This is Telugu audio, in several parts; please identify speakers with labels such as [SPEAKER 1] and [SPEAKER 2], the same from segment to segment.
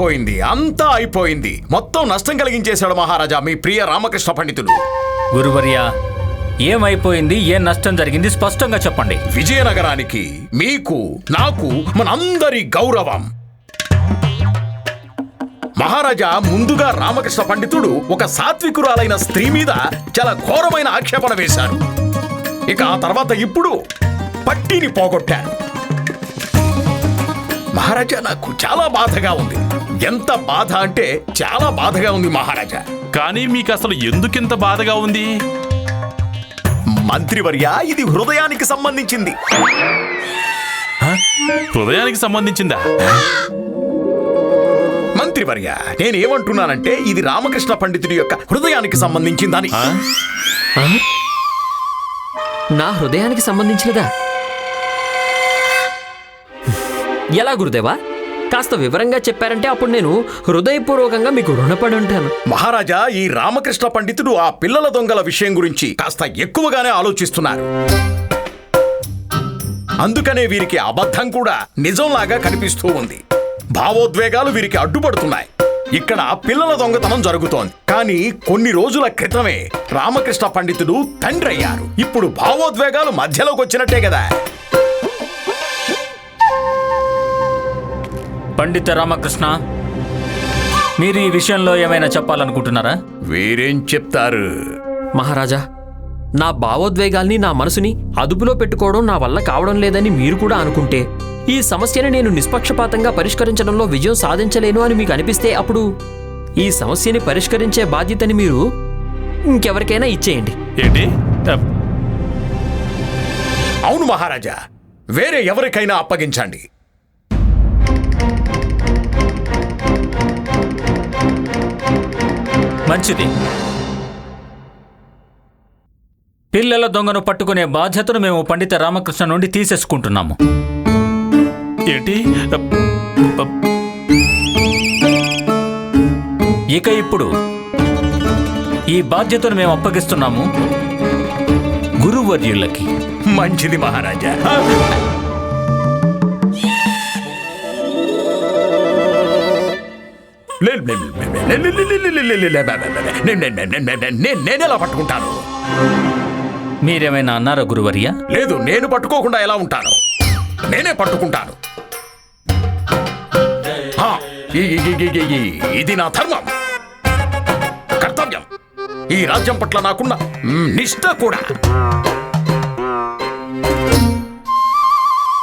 [SPEAKER 1] అయిపోయింది అంతా అయిపోయింది. మొత్తం నష్టం కలిగించేశాడు మహారాజా మీ ప్రియ రామకృష్ణ పండితుడు.
[SPEAKER 2] గురువర్య ఏమైపోయింది ఏం నష్టం జరిగింది స్పష్టంగా చెప్పండి.
[SPEAKER 1] విజయనగరానికి మీకు నాకు మనందరి గౌరవం. మహారాజా ముందుగా రామకృష్ణ పండితుడు ఒక సాత్వికురాలైన స్త్రీ మీద చాలా ఘోరమైన ఆక్షేపణ వేశారు. ఇక ఆ తర్వాత ఇప్పుడు పట్టిని పోగొట్టారు. మహారాజా నాకు చాలా బాధగా ఉంది. ఎంత బాధ అంటే చాలా బాధగా ఉంది మహారాజా.
[SPEAKER 3] కానీ మీకు అసలు ఎందుకింత బాధగా ఉంది?
[SPEAKER 1] మంత్రివర్య ఇది హృదయానికి సంబంధించింది.
[SPEAKER 3] హృదయానికి సంబంధించిందా?
[SPEAKER 1] మంత్రివర్య నేనేమంటున్నానంటే ఇది రామకృష్ణ పండితుడి యొక్క హృదయానికి సంబంధించిందని?
[SPEAKER 4] నా హృదయానికి సంబంధించినదా? ఎలా గురుదేవా? కాస్త వివరంగా చెప్పారంటే అప్పుడు నేను హృదయపూర్వకంగా మీకు రుణపడి ఉంటాను.
[SPEAKER 1] మహారాజా ఈ రామకృష్ణ పండితుడు ఆ పిల్లల దొంగల విషయం గురించి కాస్త ఎక్కువగానే ఆలోచిస్తున్నారు. అందుకనే వీరికి అబద్ధం కూడా నిజంలాగా కనిపిస్తూ ఉంది. భావోద్వేగాలు వీరికి అడ్డుపడుతున్నాయి. ఇక్కడ పిల్లల దొంగతనం జరుగుతోంది. కానీ కొన్ని రోజుల క్రితమే రామకృష్ణ పండితుడు తండ్రి అయ్యారు. ఇప్పుడు భావోద్వేగాలు మధ్యలోకి వచ్చినట్టే కదా.
[SPEAKER 2] పండిత రామకృష్ణ మీరు ఈ విషయంలో ఏమైనా చెప్పాలనుకుంటున్నారా?
[SPEAKER 1] వీరేం చెప్తారు?
[SPEAKER 4] మహారాజా నా భావోద్వేగాల్ని నా మనసుని అదుపులో పెట్టుకోవడం నా వల్ల కావడం లేదని మీరు కూడా అనుకుంటే ఈ సమస్యని నేను నిష్పక్షపాతంగా పరిష్కరించడంలో విజయం సాధించలేను అని మీకు అనిపిస్తే అప్పుడు ఈ సమస్యని పరిష్కరించే బాధ్యతని మీరు ఇంకెవరికైనా ఇచ్చేయండి.
[SPEAKER 3] ఏంటి?
[SPEAKER 1] అవును మహారాజా వేరే ఎవరికైనా అప్పగించండి.
[SPEAKER 2] మంచిది. పిల్లల దొంగను పట్టుకునే బాధ్యతను మేము పండిత రామకృష్ణ నుండి తీసేసుకుంటున్నాము.
[SPEAKER 3] ఏంటి?
[SPEAKER 2] ఇక ఇప్పుడు ఈ బాధ్యతను మేము అప్పగిస్తున్నాము గురువర్యులకి.
[SPEAKER 1] మంచిది మహారాజా. నేనెలా పట్టుకుంటాను?
[SPEAKER 2] మీరేమైనా అన్నారా గురువర్య?
[SPEAKER 1] లేదు నేను పట్టుకోకుండా ఎలా ఉంటాను? నేనే పట్టుకుంటాను. ఇది నా ధర్మం. కర్తవ్యం. ఈ రాజ్యం పట్ల నాకున్న మ్, నిష్ఠ కూడా.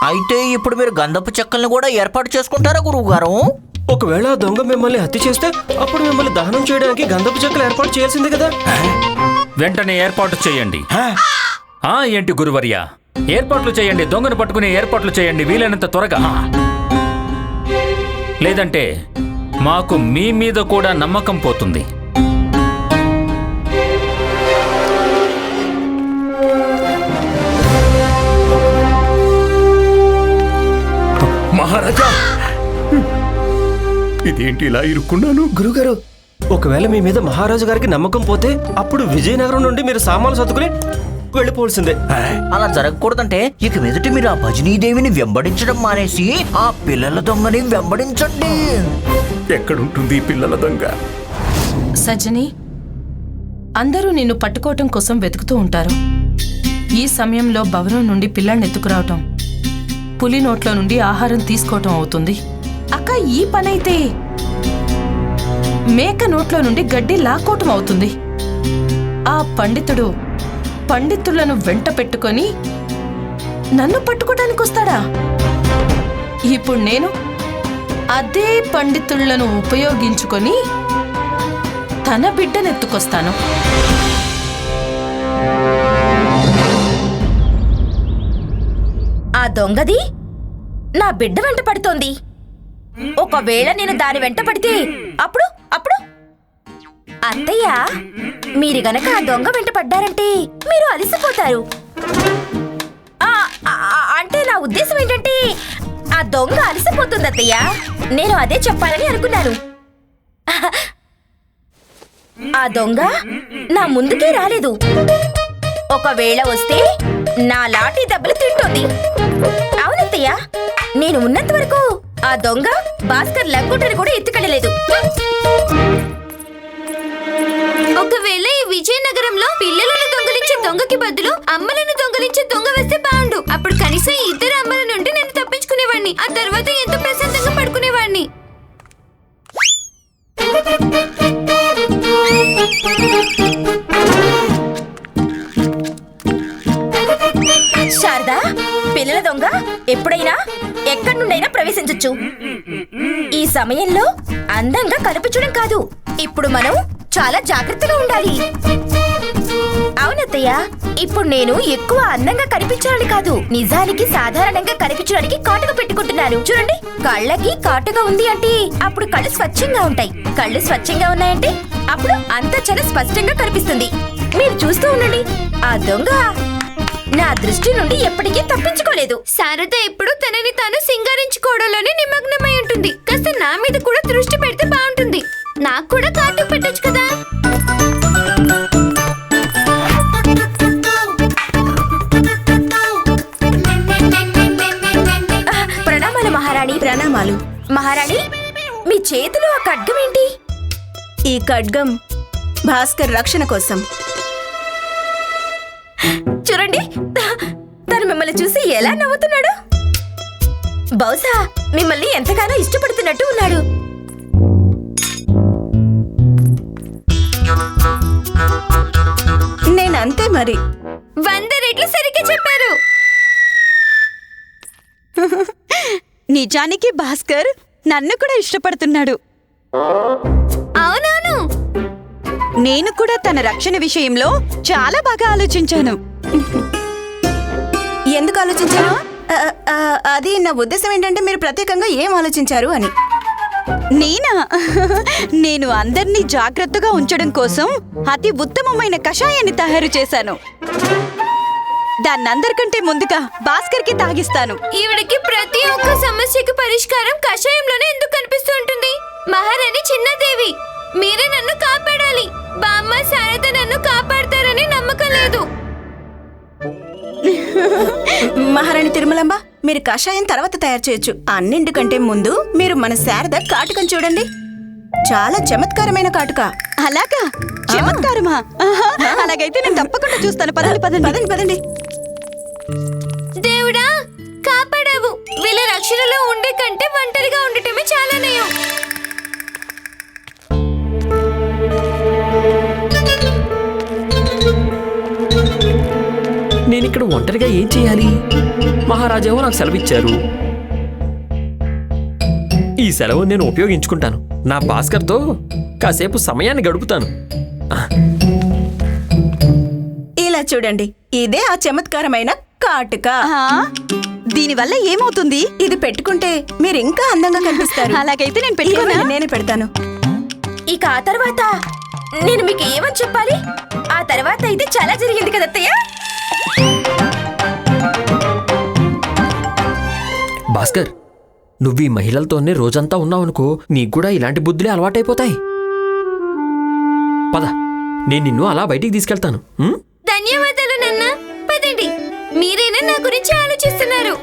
[SPEAKER 5] అయితే ఇప్పుడు మీరు గంధపు చెక్కల్ని కూడా ఏర్పాటు చేసుకుంటారా గురువు గారు
[SPEAKER 6] ఒకవేళ దొంగ మిమ్మల్ని హత్య చేస్తే అప్పుడు మిమ్మల్ని దహనం చేయడానికి గంధపు చెక్కలు ఏర్పాటు చేయాల్సిందే కదా?
[SPEAKER 2] వెంటనే ఏర్పాటు చేయండి. ఆ ఏంటి గురువర్య? ఏర్పాట్లు చేయండి దొంగను పట్టుకునే ఏర్పాట్లు చేయండి వీలైనంత త్వరగా. లేదంటే మాకు మీ మీద కూడా నమ్మకం పోతుంది.
[SPEAKER 1] మహారాజా! ఇదేంటి ఇలా ఇరుక్కున్నాను?
[SPEAKER 6] గురుగారు ఒకవేళ మీ మీద మహారాజు గారికి నమ్మకం పోతే అప్పుడు విజయనగరం నుండి మీరు సామాన్లు సర్దుకుని వెళ్ళిపోవాల్సిందే.
[SPEAKER 5] అలా జరగకూడదంటే ఇక మీదట మీరు ఆ భజనీదేవిని వెంబడించడం మానేసి ఆ పిల్లల దొంగని వెంబడించండి.
[SPEAKER 1] ఎక్కడుంటుంది ఈ పిల్లల దొంగ?
[SPEAKER 7] సజ్జని అందరూ నిన్ను పట్టుకోవటం కోసం వెతుకుతూ ఉంటారు. ఈ సమయంలో భవనం నుండి పిల్లాన్ని ఎత్తుకురావటం పులి నోట్లో నుండి ఆహారం తీసుకోవటం అవుతుంది. అక్క ఈ పనైతే మేక నోట్లో నుండి గడ్డి లాక్కోవటం అవుతుంది. ఆ పండితుడు పండితులను వెంట పెట్టుకొని నన్ను పట్టుకోటానికి వస్తాడా ఇప్పుడు నేను అదే పండితులను ఉపయోగించుకొని తన బిడ్డనెత్తుకొస్తాను.
[SPEAKER 8] ఆ దొంగది నా బిడ్డ వెంట పడుతోంది. ఒకవేళ నేను దాని వెంట పడితే? అప్పుడు? అప్పుడు? అత్తయ్య మీరు గనక ఆ దొంగ వెంట పడ్డారంటే మీరు అలసిపోతారు. అంటే నా ఉద్దేశం ఏంటంటే ఆ దొంగ అలసిపోతుంది అత్తయ్య. నేను అదే చెప్పాలని అనుకున్నాను. ఆ దొంగ నా ముందుకే రాలేదు. ఒకవేళ వస్తే నా లాఠీ దెబ్బలు తింటుంది. అవునత్తయ్య నేను ఉన్నంత వరకు ఆ దొంగ భాస్కర్ లంగుటని కూడా ఎత్తుకెళ్ళలేదు. ఒకవేళ ఈ విజయనగరంలో పిల్లలను దొంగలించే దొంగకి బదులు అమ్మలను దొంగలించే దొంగ వేస్తే బాగుండు. అప్పుడు కనీసం ఇద్దరు అమ్మల నుండి నేను తప్పించుకునేవాడిని. ఆ తర్వాత ఎంతో ప్రశాంతంగా పడుకునేవాడిని. శారదా పిల్లల దొంగ? ఎప్పుడైనా? ఎక్కడి నుండైనా ప్రవేశించొచ్చు. ఈ సమయంలో అందంగా కనిపించడం కాదు. ఇప్పుడు మనం చాలా జాగ్రత్తగా ఉండాలి. అవునత్తయ్య ఇప్పుడు నేను ఎక్కువ అందంగా కనిపించాలని కాదు నిజానికి సాధారణంగా కనిపించడానికి కాటుక పెట్టుకుంటున్నాను. చూడండి కళ్ళకి కాటుగా ఉంది అంటే అప్పుడు కళ్ళు స్వచ్ఛంగా ఉంటాయి. కళ్ళు స్వచ్ఛంగా ఉన్నాయంటే అప్పుడు అంత చాలా స్పష్టంగా కనిపిస్తుంది. మీరు చూస్తూ ఉండండి ఆ దొంగ నా దృష్టి నుండి ఎప్పటికీ తప్పించుకోలేదు. శారద ఎప్పుడు తనని తాను సింగారించుకోవడంలోనే నిమగ్నమై ఉంటుంది. కాస్త నా మీద కూడా దృష్టి పెడితే బాగుంటుంది. నాకు కూడా కార్డు పెట్టొచ్చు కదా? ప్రణామాలు మహారాణి. ప్రణామాలు. మహారాణి మీ చేతిలో ఆ ఖడ్గం ఏంటి?
[SPEAKER 9] ఈ ఖడ్గం భాస్కర్ రక్షణ కోసం.
[SPEAKER 8] చూడండి. తను మిమ్మల్ని చూసి ఎలా నవ్వుతున్నాడు? బహుశా మిమ్మల్ని ఎంతగానో ఇష్టపడుతున్నట్టు ఉన్నాడు.
[SPEAKER 9] నేనంతే మరి.
[SPEAKER 8] వంద రెట్లు సరిగ్గా చెప్పారు.
[SPEAKER 9] నిజానికి భాస్కర్ నన్ను కూడా ఇష్టపడుతున్నాడు.
[SPEAKER 8] అవునవును.
[SPEAKER 9] నేను కూడా తన రక్షణ విషయంలో చాలా బాగా ఆలోచించాను. ఎందుకు ఆలోచించాను ఆ, ఆ, అది నా ఉద్దేశం ఏంటంటే మీరు ప్రత్యేకంగా ఏం ఆలోచించారు అని. నేనా? నేను అందరినీ జాగ్రత్తగా ఉంచడం కోసం అతి ఉత్తమమైన కషాయాన్ని తయారు చేశాను. దాన్నందరికంటే ముందుగా భాస్కర్కి తాగిస్తాను.
[SPEAKER 8] ఈవిడకి ప్రతి ఒక్క సమస్యకి పరిష్కారం కషాయంలోనే ఎందుకు కనిపిస్తూ ఉంటుంది? మహారాణి చిన్నదేవి మీరే నన్ను కాపాడాలి. బామ్మ శారద నన్ను కాపాడతారని నమ్మకం లేదు.
[SPEAKER 9] మహారాణి తిరుమలంబ మీరు కషాయం తర్వాత తయారు చేయొచ్చు. అన్నింటికంటే ముందు మీరు మన శారద కాటుకం చూడండి. చాలా చమత్కారమైన కాటుక. అలాగా? చమత్కారమా? అలాగైతే నేను తప్పకుండా చూస్తాను. పదండి పదండి. పదండి పదండి.
[SPEAKER 8] దేవుడా కాపాడావు. వీళ్ళ రక్షణలో ఉండే కంటే ఒంటరిగా ఉండటమే చాలా నయం.
[SPEAKER 4] నేను ఇక్కడ ఒంటరిగా ఏం చేయాలి? మహారాజేమో నాకు సెలవు ఇచ్చారు ఈ సెలవు నేను ఉపయోగించుకుంటాను. నా భాస్కర్తో కాసేపు సమయాన్ని గడుపుతాను.
[SPEAKER 9] ఇలా చూడండి. ఇదే ఆ చమత్కారమైన కాటుక. దీనివల్ల ఏమవుతుంది? ఇది పెట్టుకుంటే మీరు ఇంకా అందంగా కనిపిస్తారు. అలాగైతే నేను పెట్టుకున్నా నేనే పెడతాను.
[SPEAKER 8] ఇక ఆ తర్వాత నేను మీకు ఏమని చెప్పాలి? ఆ తర్వాత అయితే చాలా జరిగింది కదా అత్తయ్య?
[SPEAKER 4] భాస్కర్ నువ్వు ఈ మహిళలతోనే రోజంతా ఉన్నావనుకో నీకు కూడా ఇలాంటి బుద్ధులే అలవాటైపోతాయి. పద నేను నిన్ను అలా బయటికి తీసుకెళ్తాను.
[SPEAKER 8] ధన్యవాదాలు నాన్న. పదండి. మీరేనా నా గురించి ఆలోచిస్తున్నారు.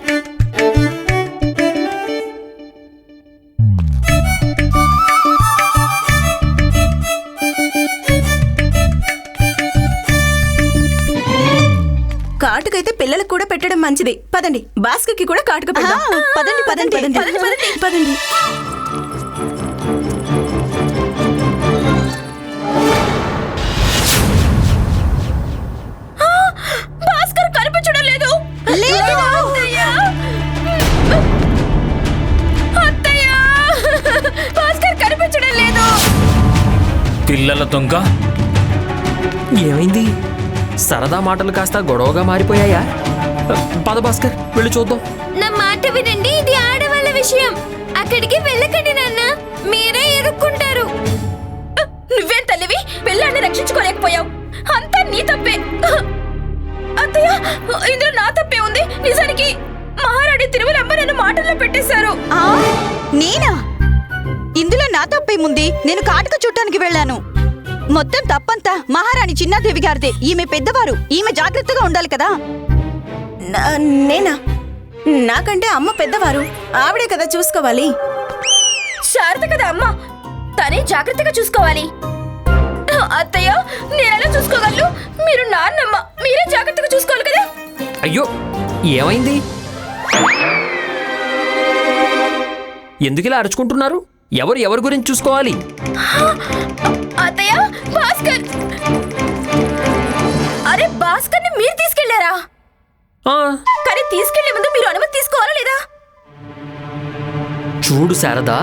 [SPEAKER 9] కాటుకైతే పిల్లలకు కూడా పెట్టడం మంచిది. పదండి. భాస్కర్కి కూడా కాటుక పెడదాం. పదండి పదండి పదండి పదండి. పదండి
[SPEAKER 8] భాస్కర్ కనిపించడం లేదు. అత్తయ్య! అత్తయ్య! భాస్కర్ కనిపించడం లేదు.
[SPEAKER 2] పిల్లల దొంగ.
[SPEAKER 4] ఏమైంది? సరదా మాటలు కాస్త గొడవగా మారిపోయాయా? పద భాస్కర్ వెళ్ళి చూద్దాం.
[SPEAKER 8] నా మాట వినండి ఇది ఆడవాళ్ళ విషయం. అక్కడికి వెళ్ళకండి నాన్న మీరే ఇరుక్కుంటారు. నువ్వేం తల్లివి? పిల్లాన్ని రక్షించుకోలేకపోయావు. అంతా నీ తప్పే. అత్తయ్య ఇందులో నా తప్పే ఉంది. నిజానికి మహారాణి తిరుమలమ్మ నన్ను మాటల్లో పెట్టేశారు.
[SPEAKER 9] నేనా? ఇందులో నా తప్పేముంది? నేను కాటుక చూడటానికి వెళ్ళాను. మొత్తం తప్పంతా మహారాణి చిన్నాదేవి గారిదే. ఈమె పెద్దవారు. ఈమె జాగ్రత్తగా ఉండాలి కదా. నేనా? నాకంటే అమ్మ పెద్దవారు. ఆవిడే కదా చూసుకోవాలి.
[SPEAKER 8] శారద కదా అమ్మ. తనే జాగ్రత్తగా చూసుకోవాలి. అత్తయ్య నేనెలా చూసుకోగలను? మీరు నాన్నమ్మ. మీరే జాగ్రత్తగా చూసుకోవాలి కదా.
[SPEAKER 4] అయ్యో ఏమైంది? ఎందుకు ఇలా అరుచుకుంటున్నారు? ఎవరు ఎవరి గురించి చూసుకోవాలి?
[SPEAKER 8] అత్తయ్య భాస్కర్. అరే భాస్కర్ని మీరు
[SPEAKER 4] తీసుకెళ్ళారా
[SPEAKER 8] కానీ తీసుకెళ్ళే ముందు మీరు అనుమతి తీసుకోవాలా లేదా?
[SPEAKER 4] చూడు శారదా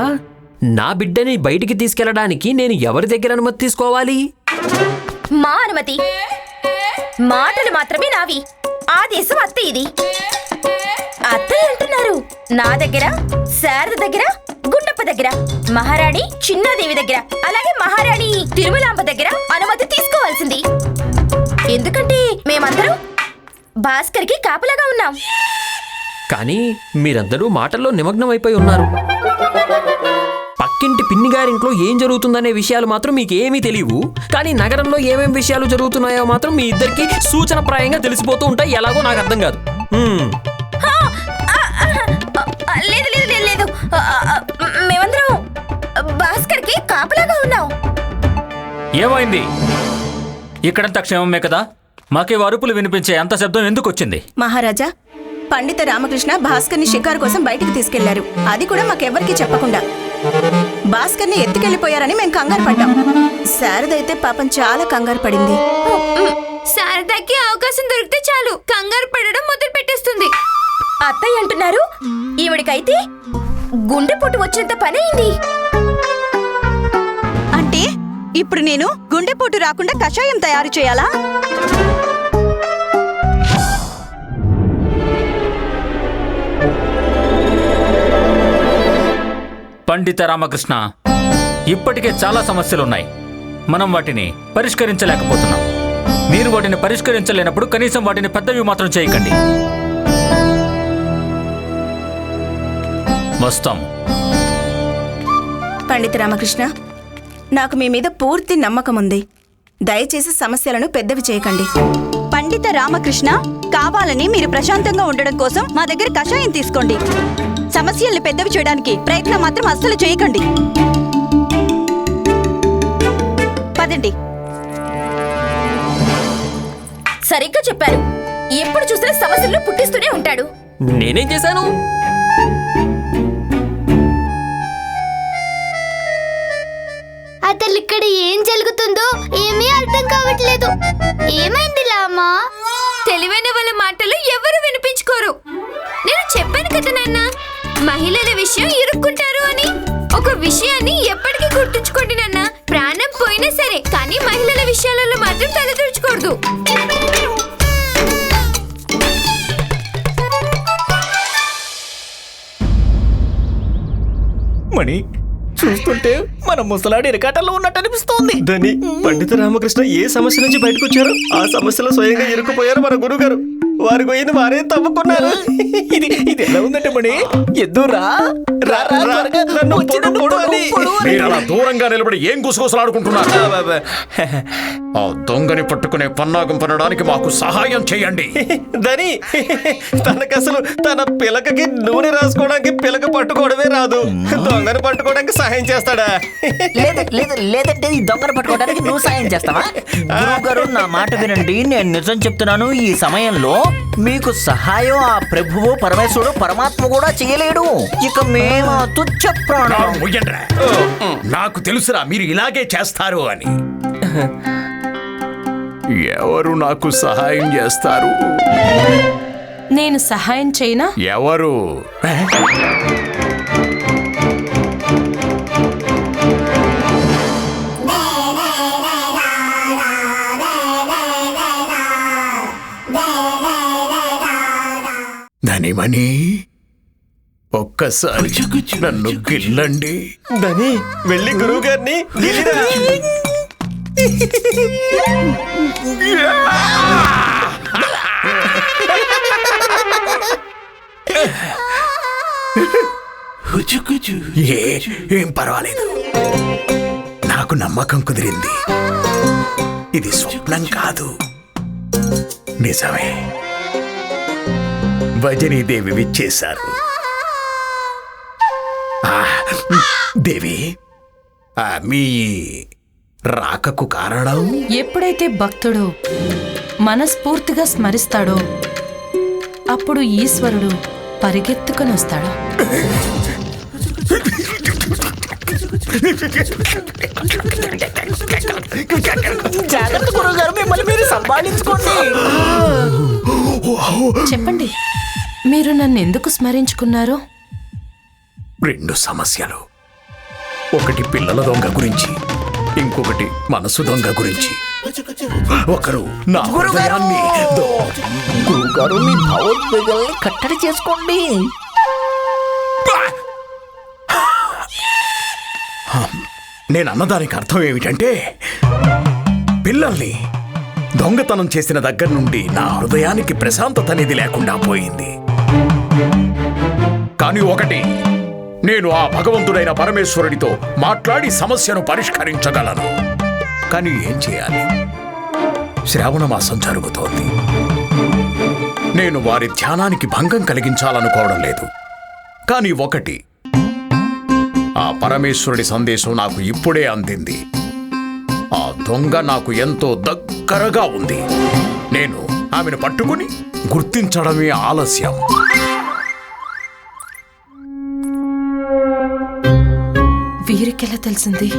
[SPEAKER 4] నా బిడ్డని బయటికి తీసుకెళ్ళడానికి నేను ఎవరి దగ్గర అనుమతి తీసుకోవాలి?
[SPEAKER 8] మా అనుమతి. మాటలు మాత్రమే నావి. ఆదేశం అత్త ఇది. అత్తయ్య అంటున్నారు నా దగ్గర శారద దగ్గర గుండప్ప దగ్గర మహారాణి చిన్నాదేవి దగ్గర అలాగే మహారాణి తిరుమలాంబ దగ్గర అనుమతి తీసుకోవాల్సింది. ఎందుకంటే మేమందరం భాస్కర్కి కాపలాగా ఉన్నాం.
[SPEAKER 4] కానీ మీరందరూ మాటల్లో నిమగ్నం అయిపోయి ఉన్నారు. పక్కింటి పిన్ని గారింట్లో ఏం జరుగుతుందనే విషయాలు మాత్రం మీకు ఏమీ తెలియవు. కానీ నగరంలో ఏమేం విషయాలు జరుగుతున్నాయో మాత్రం మీ ఇద్దరికి సూచనప్రాయంగా తెలిసిపోతూ ఉంటాయి. ఎలాగో నాకు అర్థం కాదు. హ్మ్.
[SPEAKER 8] లేదు లేదు మేమందరం భాస్కర్కి కాపలాగా ఉన్నాం.
[SPEAKER 2] ఏమైంది? ఇక్కడంతా క్షేమమే కదా? మాకే అరుపులు వినిపించే అంత శబ్దం ఎందుకు వచ్చింది
[SPEAKER 9] మహారాజా పండిత రామకృష్ణ భాస్కర్ని షికారు కోసం బయటికి తీసుకెళ్ళారు. అది కూడా మాకెవ్వరికీ చెప్పకుండా. భాస్కర్ని ఎత్తుకెళ్ళిపోయారని మేము కంగారు పడ్డాం. శారదైతే పాపం చాలా కంగారు పడింది.
[SPEAKER 8] శారదాకి అవకాశం దొరికితే చాలు. కంగారు పడడం మొదలు పెట్టేస్తుంది అత్తయ్య అంటున్నారు? ఈవిడికైతే గుండెపోటు వచ్చినంత పని అయింది
[SPEAKER 9] అంటే ఇప్పుడు నేను గుండెపోటు రాకుండా కషాయం తయారు చేయాలా?
[SPEAKER 2] పండిత రామకృష్ణ ఇప్పటికే చాలా సమస్యలున్నాయి. మనం వాటిని పరిష్కరించలేకపోతున్నాం. మీరు వాటిని పరిష్కరించలేనప్పుడు కనీసం వాటిని పెద్దవి మాత్రం చేయకండి. వస్తాం.
[SPEAKER 9] పండిత రామకృష్ణ నాకు మీ మీద పూర్తి నమ్మకం ఉంది. దయచేసి సమస్యలను పెద్దవి చేయకండి.
[SPEAKER 10] పండిత రామకృష్ణ కావాలని మీరు ప్రశాంతంగా ఉండడం కోసం మా దగ్గర కషాయం తీసుకోండి. సమస్యల్ని పెద్దవి చేయడానికి ప్రయత్నం మాత్రం అస్సలు చేయకండి. పదండి.
[SPEAKER 8] సరిగ్గా చెప్పారు. ఎప్పుడు చూసినా సమస్యలను పుట్టిస్తూనే ఉంటాడు.
[SPEAKER 4] నేనేం చేశాను?
[SPEAKER 11] అసలు ఇక్కడ ఏం జరుగుతుందో ఏమీ అర్థం కావట్లేదు. ఏమైంది లామా?
[SPEAKER 8] తెలివైన వాళ్ళ మాటలు ఎవరు వినిపించుకోరు. నేను చెప్పాను కదా నాన్న మహిళల విషయం ఇరుక్కుంటారు అని. ఒక విషయాన్ని ఎప్పటికీ గుర్తుంచుకోండి నాన్న ప్రాణం పోయినా సరే కానీ మహిళల విషయాలలో మాత్రం తలదూర్చకూడదు.
[SPEAKER 5] మణి చూస్తుంటే మన ముసలాడి ఇరకాటంలో ఉన్నట్టు అనిపిస్తోంది.
[SPEAKER 6] ధని పండిత రామకృష్ణ ఏ సమస్య నుంచి బయటకు వచ్చారో ఆ సమస్యలో స్వయంగా ఇరుక్కుపోయారు మన గురుగారు. వారి గొయ్యని వారే తవ్వుకున్నారు.
[SPEAKER 5] ఇది ఇది ఎలా ఉందంటే మణి ఎద్దురా.
[SPEAKER 1] మీరు అలా దూరంగా నిలబడి ఏం గుసగుసలాడుకుంటున్నారు ఆ దొంగని పట్టుకునే పన్నాగం పనడానికి మాకు సహాయం చేయండి.
[SPEAKER 6] ధని తనకు అసలు తన పిలకకి నూనె రాసుకోవడానికి పిలక పట్టుకోవడమే రాదు. దొంగను పట్టుకోవడానికి సహాయం చేస్తాడా?
[SPEAKER 5] లేదు లేదు లేదంటే ఈ దొంగను పట్టుకోవడానికి నువ్వు సాయం చేస్తావా? గారు నా మాట వినండి నేను నిజం చెప్తున్నాను. ఈ సమయంలో మీకు సహాయం ఆ ప్రభువు పరమేశ్వరుడు పరమాత్మ కూడా చేయలేడు. ఇక మేము తుచ్చ ప్రాణం.
[SPEAKER 1] నాకు తెలుసురా మీరు ఇలాగే చేస్తారు అని. ఎవరు నాకు సహాయం చేస్తారు?
[SPEAKER 7] నేను సహాయం చేయనా?
[SPEAKER 1] ఎవరు? ధనిమణి ఒక్కసారి నన్ను గిల్లండి.
[SPEAKER 6] ధని వెళ్ళి గురువు గారిని
[SPEAKER 1] ఏ ఏం పర్వాలేదు. నాకు నమ్మకం కుదిరింది. ఇది స్వప్నం కాదు. నిజమే. భజనీదేవి విచ్చేశారు. దేవి ఆ, మీ రాకకు కారణం?
[SPEAKER 7] ఎప్పుడైతే భక్తుడు మనస్ఫూర్తిగా స్మరిస్తాడో అప్పుడు ఈశ్వరుడు పరిగెత్తుకొని వస్తాడు.
[SPEAKER 5] జాగ్రత్త గురువు గారు మిమ్మల్ని మీరు సంపాదించుకోండి.
[SPEAKER 7] చెప్పండి మీరు నన్ను ఎందుకు స్మరించుకున్నారు?
[SPEAKER 1] రెండు సమస్యలు. ఒకటి పిల్లల దొంగ గురించి ఇంకొకటి మనసు దొంగ గురించి. ఒకరు నా హృదయాన్ని దో-
[SPEAKER 5] గురువు గారు మీ భావోద్వేగాల్ని కట్టడి చేసుకోండి.
[SPEAKER 1] నేను అన్నదానికి అర్థం ఏమిటంటే పిల్లల్ని దొంగతనం చేసిన దగ్గర నుండి నా హృదయానికి ప్రశాంతత అనేది లేకుండా పోయింది. కానీ ఒకటి నేను ఆ భగవంతుడైన పరమేశ్వరుడితో మాట్లాడి సమస్యను పరిష్కరించగలను. కానీ ఏం చేయాలి? శ్రావణ మాసం జరుగుతోంది. నేను వారి ధ్యానానికి భంగం కలిగించాలనుకోవడం లేదు. కానీ ఒకటి ఆ పరమేశ్వరుడి సందేశం నాకు ఇప్పుడే అందింది. ఆ దొంగ నాకు ఎంతో దగ్గరగా ఉంది. నేను ఆమెను పట్టుకుని గుర్తించడమే ఆలస్యం.
[SPEAKER 7] వీరికెలా తెలిసింది?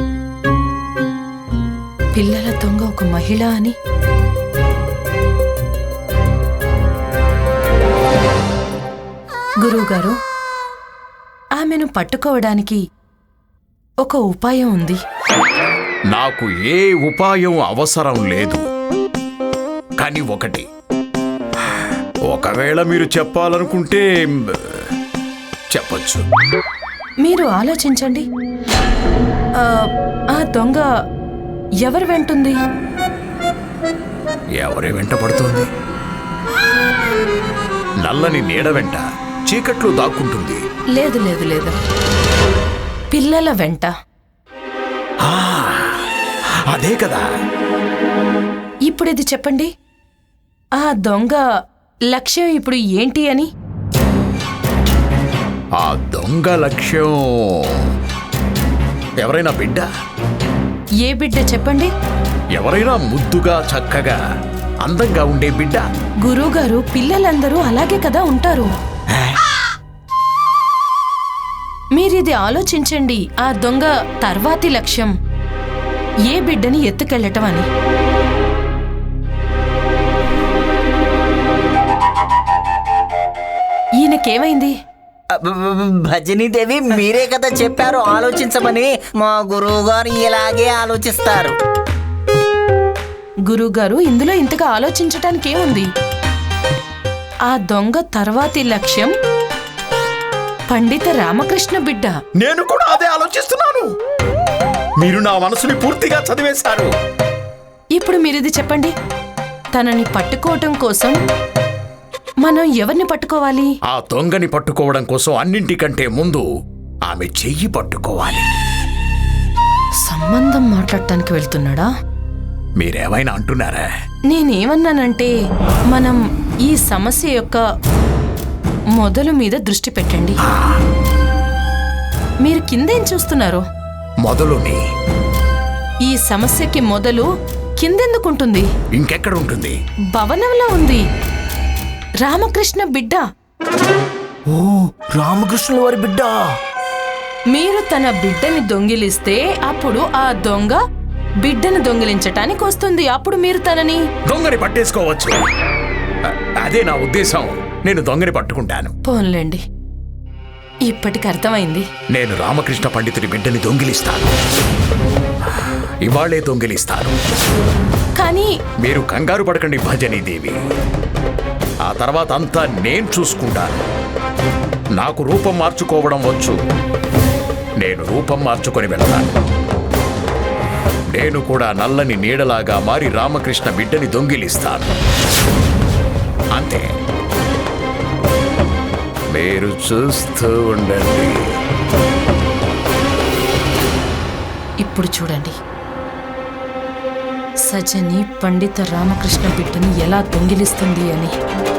[SPEAKER 7] పిల్లల దొంగ ఒక మహిళ అని? గురువుగారు ఆమెను పట్టుకోవడానికి ఒక ఉపాయం ఉంది.
[SPEAKER 1] నాకు ఏ ఉపాయం అవసరం లేదు. కానీ ఒకటి. ఒకవేళ మీరు చెప్పాలనుకుంటే చెప్పొచ్చు.
[SPEAKER 7] మీరు ఆలోచించండి. ఆ, దొంగ ఎవరు వెంటుంది?
[SPEAKER 1] ఎవరి వెంట పడుతోంది? నల్లని నీడ వెంట చీకట్లో దాక్కుంటుంది.
[SPEAKER 7] లేదు లేదు లేదు. పిల్లల వెంట.
[SPEAKER 1] అదే కదా.
[SPEAKER 7] ఇప్పుడు ఇది చెప్పండి. ఆ దొంగ లక్ష్యం ఇప్పుడు ఏంటి అని?
[SPEAKER 1] ఆ దొంగ లక్ష్యం ఎవరైనా బిడ్డ?
[SPEAKER 7] ఏ బిడ్డ చెప్పండి?
[SPEAKER 1] ఎవరైనా ముద్దుగా చక్కగా అందంగా ఉండే బిడ్డ?
[SPEAKER 7] గురువుగారు పిల్లలందరూ అలాగే కదా ఉంటారు. మీరిది ఆలోచించండి ఆ దొంగ తర్వాతి లక్ష్యం. ఏ బిడ్డని ఎత్తుకెళ్ళటం అని. ఈయనకేమైంది?
[SPEAKER 5] భజనీదేవి మీరే కదా చెప్పారు ఆలోచించమని. మా గురువు గారు ఇలాగే ఆలోచిస్తారు.
[SPEAKER 7] గురువుగారు ఇందులో ఇంతగా ఆలోచించటానికి ఏముంది? ఆ దొంగ తర్వాతి లక్ష్యం పండిత రామకృష్ణ బిడ్డ.
[SPEAKER 1] నేను కూడా అదే ఆలోచిస్తున్నాను. మీరు నా మనసుని పూర్తిగా చదివేశారు.
[SPEAKER 7] ఇప్పుడు మీరిది చెప్పండి. తనని పట్టుకోవటం కోసం మనం ఎవరిని పట్టుకోవాలి?
[SPEAKER 1] ఆ దొంగని పట్టుకోవడం కోసం అన్నింటికంటే ముందు ఆమె చెయ్యి పట్టుకోవాలి.
[SPEAKER 7] సంబంధం మాట్లాడటానికి వెళ్తున్నాడా?
[SPEAKER 1] మీరేమైనా అంటున్నారా?
[SPEAKER 7] నేనేమన్నానంటే మనం ఈ సమస్య యొక్క మొదలు మీద దృష్టి పెట్టండి. మీరు కిందేం చూస్తున్నారు?
[SPEAKER 1] మొదలుని.
[SPEAKER 7] ఈ సమస్యకి మొదలు కిందెందుకుంటుంది?
[SPEAKER 1] ఇంకెక్కడ ఉంటుంది?
[SPEAKER 7] భవనంలో ఉంది. రామకృష్ణ బిడ్డ.
[SPEAKER 5] ఓ రామకృష్ణుల వారి బిడ్డ.
[SPEAKER 7] మీరు తన బిడ్డని దొంగిలిస్తే అప్పుడు ఆ దొంగ బిడ్డను దొంగిలించటానికి వస్తుంది. అప్పుడు మీరు తనని
[SPEAKER 1] దొంగని పట్టేసుకోవచ్చు. అదే నా ఉద్దేశం. నేను దొంగని పట్టుకుంటాను.
[SPEAKER 7] పోన్లేండి. ఇప్పటికి అర్థమైంది.
[SPEAKER 1] నేను రామకృష్ణ పండితుడి బిడ్డని దొంగిలిస్తాను. ఇవాళే దొంగిలిస్తాను.
[SPEAKER 7] కానీ
[SPEAKER 1] మీరు కంగారు పడకండి భజనీ దేవి ఆ తర్వాత అంతా నేను చూసుకుంటాను. నాకు రూపం మార్చుకోవడం వచ్చు. నేను రూపం మార్చుకొని వెళతాను. నేను కూడా నల్లని నీడలాగా మారి రామకృష్ణ బిడ్డని దొంగిలిస్తాను. అంతే. మీరు చూస్తూ ఉండండి.
[SPEAKER 7] ఇప్పుడు చూడండి. సజని పండిత రామకృష్ణ బిడ్డని ఎలా దొంగిలిస్తుంది అని.